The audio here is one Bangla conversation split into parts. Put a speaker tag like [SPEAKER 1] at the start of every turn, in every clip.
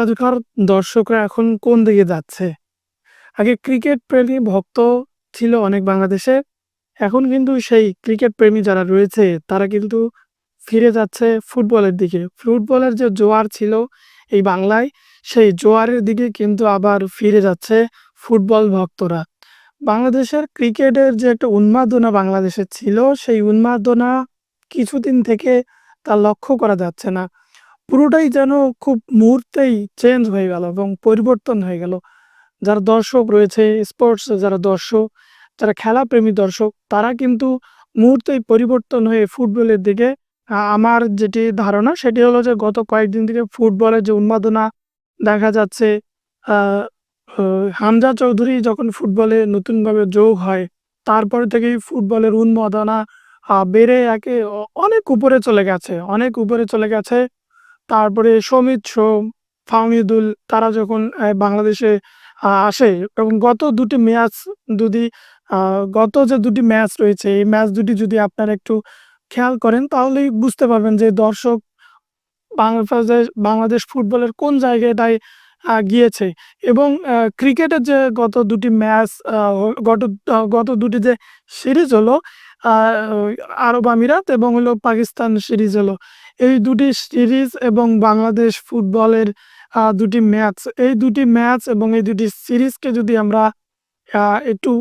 [SPEAKER 1] খেলাধুলার দর্শকরা এখন কোন দিকে যাচ্ছে? আগে ক্রিকেট প্রেমী ভক্ত ছিল অনেক বাংলাদেশে। এখন কিন্তু সেই ক্রিকেট প্রেমী যারা রয়েছে তারা কিন্তু ফিরে যাচ্ছে ফুটবলের দিকে। ফুটবলের যে জোয়ার ছিল এই বাংলায়, সেই জোয়ারের দিকে কিন্তু আবার ফিরে যাচ্ছে ফুটবল ভক্তরা। বাংলাদেশের ক্রিকেটের যে একটা উন্মাদনা বাংলাদেশে ছিল, সেই উন্মাদনা কিছুদিন থেকে তা লক্ষ্য করা যাচ্ছে না। পুরোটাই যেন খুব মুহূর্তেই চেঞ্জ হয়ে গেল এবং পরিবর্তন হয়ে গেল। যারা দর্শক রয়েছে, স্পোর্টস যারা দর্শক, যারা খেলাপ্রেমী দর্শক, তারা কিন্তু মুহূর্তেই পরিবর্তন হয়ে ফুটবলের দিকে আমার যেটি ধারণা সেটি হলো যে গত কয়েকদিন থেকে ফুটবলের যে উন্মাদনা দেখা যাচ্ছে হামজা চৌধুরী যখন ফুটবলে নতুনভাবে যোগ হয়, তারপর থেকেই ফুটবলের উন্মাদনা বেড়ে একে অনেক উপরে চলে গেছে, অনেক উপরে চলে গেছে। তারপরে সমিত সোম, ফাহমিদুল তারা যখন বাংলাদেশে আসে এবং গত দুটি ম্যাচ যদি গত যে দুটি ম্যাচ রয়েছে, এই ম্যাচ দুটি যদি আপনারা একটু খেয়াল করেন তাহলেই বুঝতে পারবেন যে দর্শক বাংলাদেশ বাংলাদেশ ফুটবলের কোন জায়গাটায় গিয়েছে এবং ক্রিকেটের যে গত দুটি ম্যাচ গত গত ২ টি যে সিরিজ হলো আরব আমিরাত এবং হলো পাকিস্তান সিরিজ হলো। এই দুটি সিরিজ এবং বাংলাদেশ ফুটবলের ২ ম্যাচ, এই দুটি ম্যাচ এবং এই দুটি সিরিজকে যদি আমরা একটু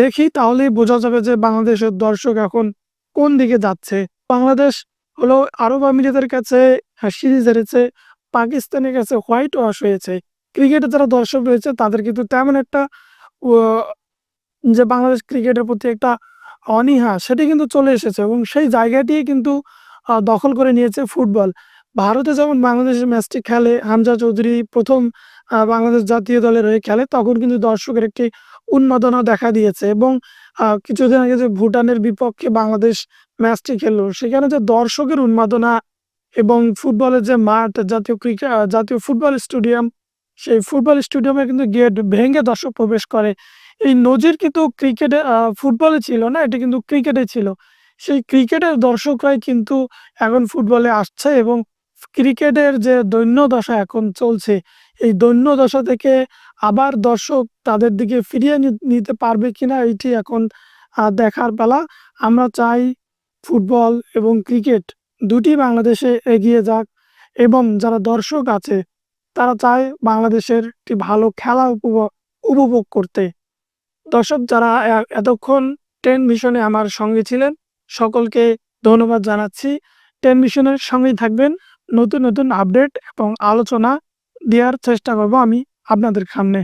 [SPEAKER 1] দেখি তাহলেই বোঝা যাবে যে বাংলাদেশের দর্শক এখন কোন দিকে যাচ্ছে। বাংলাদেশ হলো আরব আমিরাতের কাছে সিরিজ হেরেছে, পাকিস্তানের কাছে হোয়াইট ওয়াশ হয়েছে। ক্রিকেটে যারা দর্শক রয়েছে তাদের কিন্তু তেমন একটা যে বাংলাদেশ ক্রিকেটের প্রতি একটা অনীহা সেটি কিন্তু চলে এসেছে এবং সেই জায়গাটিই কিন্তু দখল করে নিয়েছে ফুটবল। ভারতে যখন বাংলাদেশের ম্যাচটি খেলে, হামজা চৌধুরী প্রথম বাংলাদেশ জাতীয় দলের হয়ে খেলে তখন কিন্তু দর্শকের একটি উন্মাদনা দেখা দিয়েছে এবং কিছুদিন আগে যে ভুটানের বিপক্ষে বাংলাদেশ ম্যাচটি খেললো, সেখানে যে দর্শকের উন্মাদনা এবং ফুটবলের যে মাঠ, জাতীয় ক্রিকে আ জাতীয় ফুটবল স্টেডিয়াম, সেই ফুটবল স্টেডিয়ামে কিন্তু গেট ভেঙে দর্শক প্রবেশ করে। এই নজির কিন্তু ক্রিকেটে ফুটবলে ছিল না, এটা কিন্তু ক্রিকেটে ছিল। সেই ক্রিকেটের দর্শকরাই কিন্তু এখন ফুটবলে আসছে এবং ক্রিকেটের যে দৈন্য দশা এখন চলছে, এই দৈন্য দশা থেকে আবার দর্শক তাদের দিকে ফিরিয়ে নিতে পারবে কিনা এটি এখন দেখার পালা। আমরা চাই ফুটবল এবং ক্রিকেট দুটিই বাংলাদেশে এগিয়ে যাক এবং যারা দর্শক আছে তারা চায় বাংলাদেশের একটি ভালো খেলা উপভ উপভোগ করতে। দর্শক যারা এতক্ষণ টেন মিশনে আমার সঙ্গে ছিলেন, সকলকে ধন্যবাদ জানাচ্ছি। টেন মিশনের সঙ্গেই থাকবেন। নতুন, নতুন আপডেট এবং আলোচনা দেওয়ার চেষ্টা করব আমি আপনাদের সামনে।